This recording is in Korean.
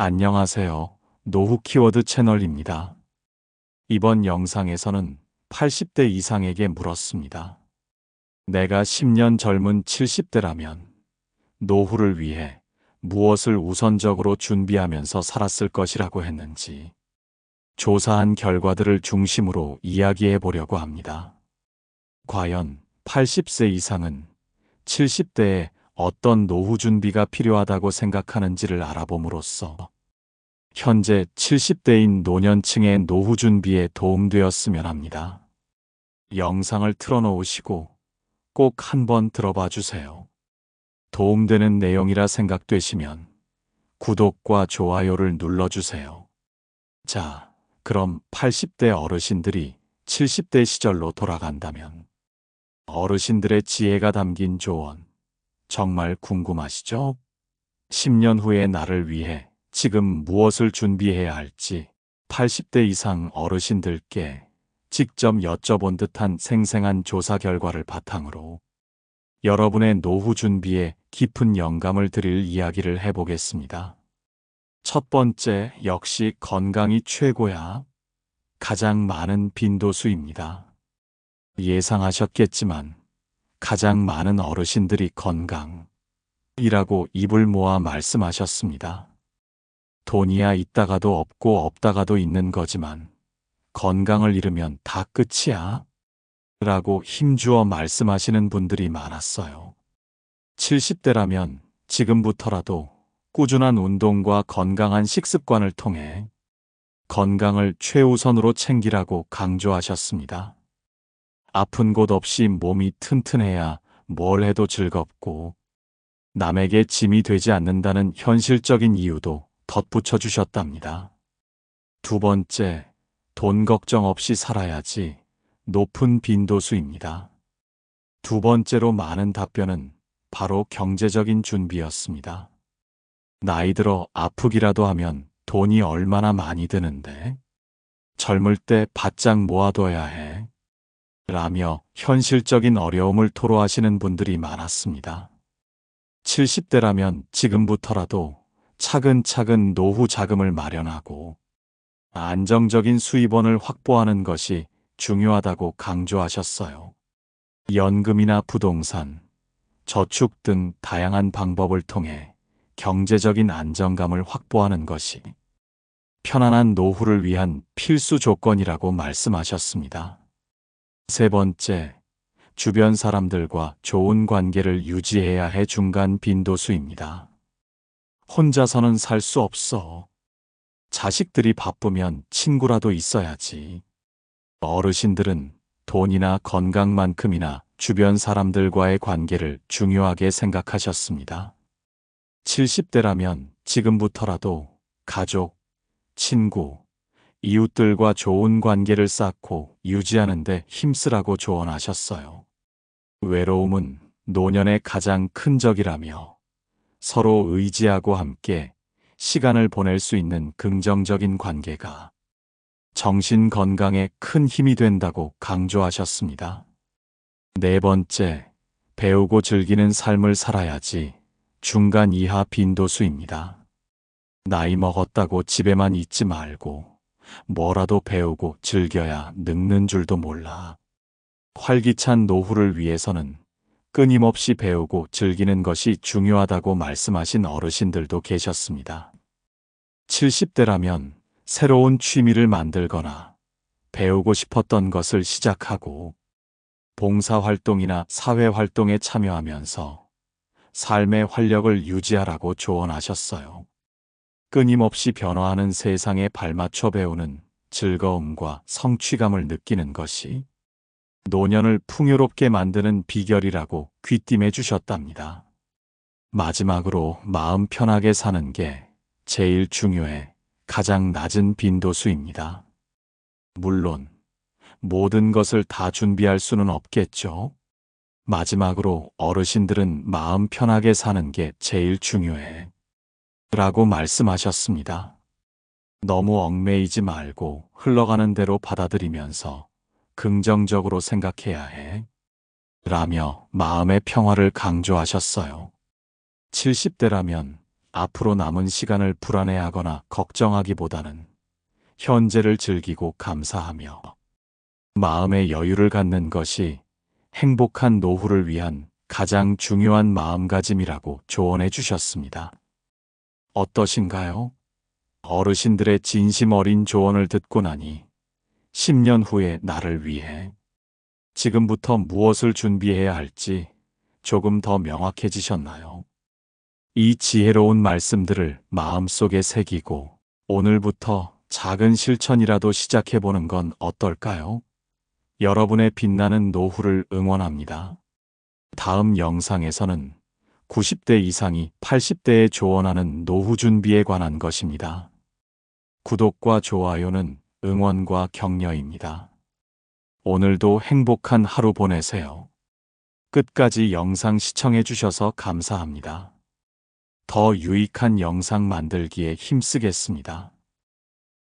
안녕하세요. 노후 키워드 채널입니다. 이번 영상에서는 80대 이상에게 물었습니다. 내가 10년 젊은 70대라면 노후를 위해 무엇을 우선적으로 준비하면서 살았을 것이라고 했는지 조사한 결과들을 중심으로 이야기해 보려고 합니다. 과연 80세 이상은 70대에 어떤 노후 준비가 필요하다고 생각하는지를 알아봄으로써 현재 70대인 노년층의 노후 준비에 도움되었으면 합니다. 영상을 틀어놓으시고 꼭 한번 들어봐 주세요. 도움되는 내용이라 생각되시면 구독과 좋아요를 눌러주세요. 자, 그럼 80대 어르신들이 70대 시절로 돌아간다면 어르신들의 지혜가 담긴 조언 정말 궁금하시죠? 10년 후의 나를 위해 지금 무엇을 준비해야 할지 80대 이상 어르신들께 직접 여쭤본 듯한 생생한 조사 결과를 바탕으로 여러분의 노후 준비에 깊은 영감을 드릴 이야기를 해보겠습니다. 첫 번째, 역시 건강이 최고야. 가장 많은 빈도수입니다. 예상하셨겠지만 가장 많은 어르신들이 건강이라고 입을 모아 말씀하셨습니다. 돈이야 있다가도 없고 없다가도 있는 거지만 건강을 잃으면 다 끝이야. 라고 힘주어 말씀하시는 분들이 많았어요. 70대라면 지금부터라도 꾸준한 운동과 건강한 식습관을 통해 건강을 최우선으로 챙기라고 강조하셨습니다. 아픈 곳 없이 몸이 튼튼해야 뭘 해도 즐겁고 남에게 짐이 되지 않는다는 현실적인 이유도 덧붙여 주셨답니다. 두 번째, 돈 걱정 없이 살아야지 높은 빈도수입니다. 두 번째로 많은 답변은 바로 경제적인 준비였습니다. 나이 들어 아프기라도 하면 돈이 얼마나 많이 드는데 젊을 때 바짝 모아둬야 해. 라며 현실적인 어려움을 토로하시는 분들이 많았습니다. 70대라면 지금부터라도 차근차근 노후 자금을 마련하고 안정적인 수입원을 확보하는 것이 중요하다고 강조하셨어요. 연금이나 부동산, 저축 등 다양한 방법을 통해 경제적인 안정감을 확보하는 것이 편안한 노후를 위한 필수 조건이라고 말씀하셨습니다. 세 번째, 주변 사람들과 좋은 관계를 유지해야 해 중간 빈도수입니다. 혼자서는 살 수 없어. 자식들이 바쁘면 친구라도 있어야지. 어르신들은 돈이나 건강만큼이나 주변 사람들과의 관계를 중요하게 생각하셨습니다. 70대라면 지금부터라도 가족, 친구, 이웃들과 좋은 관계를 쌓고 유지하는데 힘쓰라고 조언하셨어요. 외로움은 노년의 가장 큰 적이라며 서로 의지하고 함께 시간을 보낼 수 있는 긍정적인 관계가 정신 건강에 큰 힘이 된다고 강조하셨습니다. 네 번째, 배우고 즐기는 삶을 살아야지 중간 이하 빈도수입니다. 나이 먹었다고 집에만 있지 말고 뭐라도 배우고 즐겨야 늙는 줄도 몰라. 활기찬 노후를 위해서는 끊임없이 배우고 즐기는 것이 중요하다고 말씀하신 어르신들도 계셨습니다. 70대라면 새로운 취미를 만들거나 배우고 싶었던 것을 시작하고 봉사활동이나 사회활동에 참여하면서 삶의 활력을 유지하라고 조언하셨어요. 끊임없이 변화하는 세상에 발맞춰 배우는 즐거움과 성취감을 느끼는 것이 노년을 풍요롭게 만드는 비결이라고 귀띔해 주셨답니다. 마지막으로 마음 편하게 사는 게 제일 중요해 가장 낮은 빈도수입니다. 물론 모든 것을 다 준비할 수는 없겠죠. 마지막으로 어르신들은 마음 편하게 사는 게 제일 중요해. 라고 말씀하셨습니다. 너무 얽매이지 말고 흘러가는 대로 받아들이면서 긍정적으로 생각해야 해. 라며 마음의 평화를 강조하셨어요. 70대라면 앞으로 남은 시간을 불안해하거나 걱정하기보다는 현재를 즐기고 감사하며 마음의 여유를 갖는 것이 행복한 노후를 위한 가장 중요한 마음가짐이라고 조언해 주셨습니다. 어떠신가요? 어르신들의 진심 어린 조언을 듣고 나니 10년 후에 나를 위해 지금부터 무엇을 준비해야 할지 조금 더 명확해지셨나요? 이 지혜로운 말씀들을 마음속에 새기고 오늘부터 작은 실천이라도 시작해보는 건 어떨까요? 여러분의 빛나는 노후를 응원합니다. 다음 영상에서는 90대 이상이 80대에 조언하는 노후 준비에 관한 것입니다. 구독과 좋아요는 응원과 격려입니다. 오늘도 행복한 하루 보내세요. 끝까지 영상 시청해 주셔서 감사합니다. 더 유익한 영상 만들기에 힘쓰겠습니다.